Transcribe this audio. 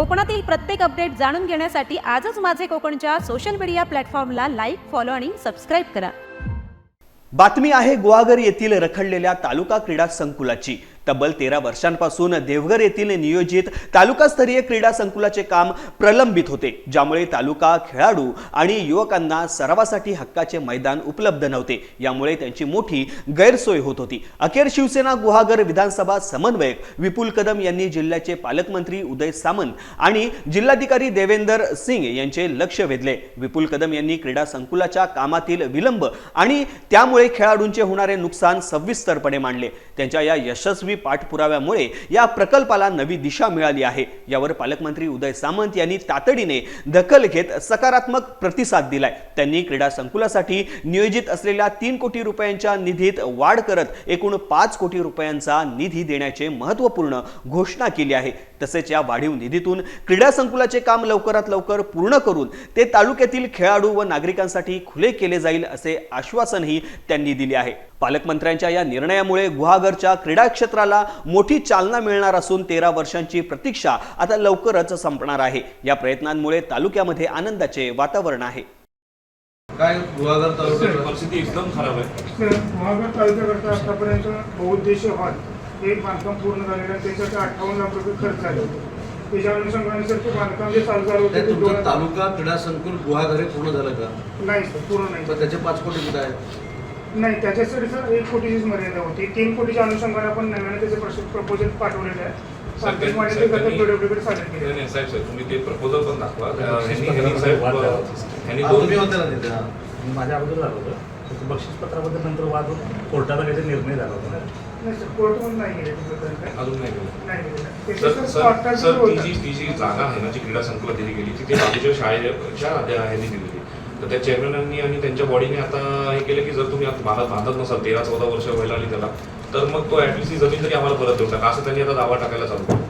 कोकणातील प्रत्येक अपडेट जाणून घेण्यासाठी आजच माझे कोकणच्या सोशल मीडिया प्लॅटफॉर्मला लाईक फॉलो आणि सबस्क्राईब करा. बातमी आहे गुवागर येथील रखडलेल्या तालुका क्रीडा संकुलाची. तब्बल तेरा वर्षांपासून देवघर येथील नियोजित तालुकास्तरीय क्रीडा संकुलाचे काम प्रलंबित होते ज्यामुळे तालुका खेळाडू आणि युवकांना सरावासाठी हक्काचे मैदान उपलब्ध नव्हते. यामुळे त्यांची मोठी गैरसोय होत होती. अखेर शिवसेना गुहागर विधानसभा समन्वयक विपुल कदम यांनी जिल्ह्याचे पालकमंत्री उदय सामंत आणि जिल्हाधिकारी देवेंदर सिंग यांचे लक्ष वेधले. विपुल कदम यांनी क्रीडा संकुलाच्या कामातील विलंब आणि त्यामुळे खेळाडूंचे होणारे नुकसान सविस्तरपणे मांडले. त्यांच्या या यशस्वी पाठपुराव्यामुळे या प्रकल्पाला नवी दिशा मिळाली आहे. यावर पालकमंत्री उदय सामंत यांनी तातडीने दखल घेत सकारात्मक प्रतिसाद दिलाय. त्यांनी क्रीडा संकुलासाठी नियोजित असलेल्या तीन कोटी रुपयांच्या निधीत वाढ करत एकूण पाच कोटी रुपयांचा निधी देण्याचे महत्त्वपूर्ण घोषणा केली आहे. तसेच या वाढीव निधीतून क्रीडा संकुलाचे काम लवकरात लवकर पूर्ण करून ते तालुक्यातील खेळाडू व नागरिकांसाठी खुले केले जाईल असे आश्वासनही त्यांनी दिले आहे. पालकमंत्र्यांच्या या निर्णयामुळे गुहागरच्या क्रीडा क्षेत्राला मोठी चालना मिळणार असून तेरा वर्षांची प्रतीक्षा आता लवकरच संपणार आहे. या प्रयत्नांमुळे तालुक्यामध्ये आनंदाचे वातावरण आहे. काय गुहागर तालुक्यात? परिस्थिती एकदम खराब आहे. तालुक्याकरता आतापर्यंत बहुउद्देशीय हॉल हे बांधकाम पूर्ण झालेलं आहे. त्याच्यासाठी अठ्ठावन्न लाख रुपये खर्च झाले होते. त्याच्या अनुषंगाने सर ते बांधकाम जे चालू झालं होतं तुमचं तालुका क्रीडा संकुल गुहागर हे पूर्ण झालं का? नाही सर पूर्ण नाही. त्याचे पाच कोटी कुठे आहेत? नाही त्याच्यासाठी सर एक कोटीचीच मर्यादा होती. तीन कोटीच्या अनुषंगाने आपण नव्याने त्याचे प्रपोजल पाठवलेले आहे. साहेब साहेब तुम्ही ते प्रपोजल पण दाखवा. दोन. माझ्या अगोदर झालं होतं. त्याचं बक्षीसपत्राबद्दल नंतर वाद कोर्टाला काहीतरी निर्णय झाला होता. अजून नाही सर जे ती जी ती जी जागा आहे ना जी क्रीडा संकुलात दिली गेली ती शाळेच्या ह्यांनी दिलेली तर त्या चेअरमॅनांनी आणि त्यांच्या बॉडीने आता हे केलं की जर तुम्ही आता बांधत बांधत नसाल तेरा चौदा वर्ष व्हायला आली त्याला तर मग तो ऍटलिस्ट ही जमीन तरी आम्हाला परत देऊ शकता असं त्यांनी आता दावा टाकायला चालू केला.